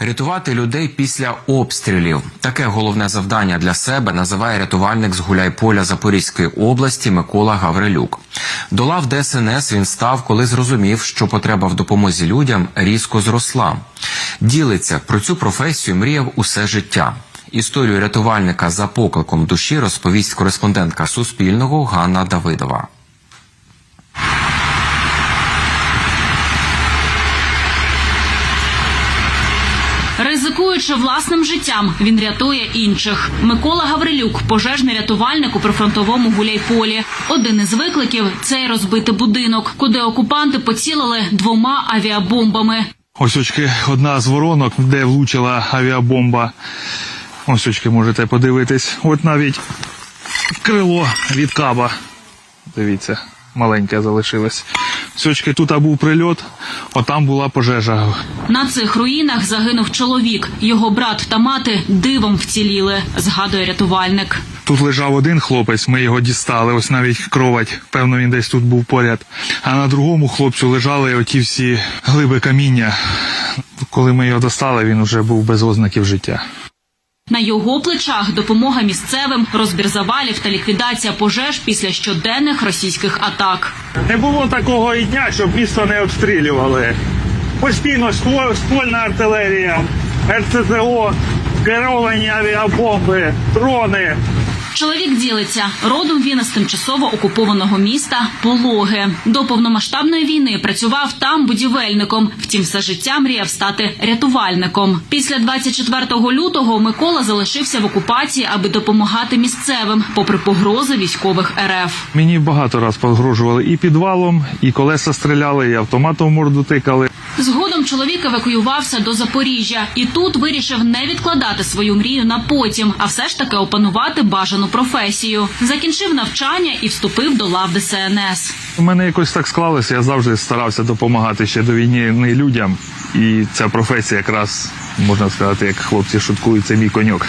Рятувати людей після обстрілів таке головне завдання для себе називає рятувальник з Гуляйполя Запорізької області Микола Гаврилюк. До лав ДСНС він став, коли зрозумів, що потреба в допомозі людям різко зросла. Ділиться про цю професію мріяв усе життя. Історію рятувальника за покликом душі розповість кореспондентка Суспільного Ганна Давидова. Ризикуючи власним життям, він рятує інших. Микола Гаврилюк, пожежний рятувальник у прифронтовому гуляйполі. Один із викликів цей розбитий будинок, куди окупанти поцілили двома авіабомбами. Ось очки одна з воронок, де влучила авіабомба. Ось очки можете подивитись. От навіть крило від каба. Дивіться, маленьке залишилось. Ось очки тут був прильот, отам була пожежа. На цих руїнах загинув чоловік. Його брат та мати дивом вціліли, згадує рятувальник. Тут лежав один хлопець, ми його дістали, ось навіть кровать, певно, він десь тут був поряд. А на другому хлопцю лежали оті всі глиби каміння. Коли ми його достали, він уже був без ознаків життя. На його плечах допомога місцевим, розбір завалів та ліквідація пожеж після щоденних російських атак. Не було такого і дня, щоб місто не обстрілювали. Постійно ствол- ствольна артилерія, РЦЗО, керовані авіабомби, дрони. Чоловік ділиться родом він із тимчасово окупованого міста Пологи. До повномасштабної війни працював там будівельником. Втім, все життя мріяв стати рятувальником. Після 24 лютого Микола залишився в окупації, аби допомагати місцевим, попри погрози військових РФ. Мені багато раз погрожували і підвалом, і колеса стріляли, і автоматом морду тикали. Згодом чоловік евакуювався до Запоріжжя і тут вирішив не відкладати свою мрію на потім, а все ж таки опанувати бажану професію. Закінчив навчання і вступив до лав ДСНС. У мене якось так склалося, я завжди старався допомагати ще до війни не людям. І ця професія якраз, можна сказати, як хлопці шуткують, це мій коньок.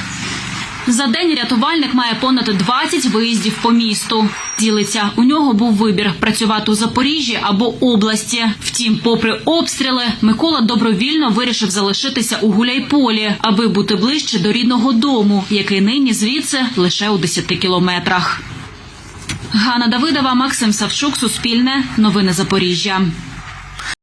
За день рятувальник має понад 20 виїздів по місту. Ділиться, у нього був вибір працювати у Запоріжжі або області. Втім, попри обстріли, Микола добровільно вирішив залишитися у Гуляйполі, аби бути ближче до рідного дому, який нині звідси лише у 10 кілометрах. Ганна Давидова, Максим Савчук, Суспільне, Новини Запоріжжя.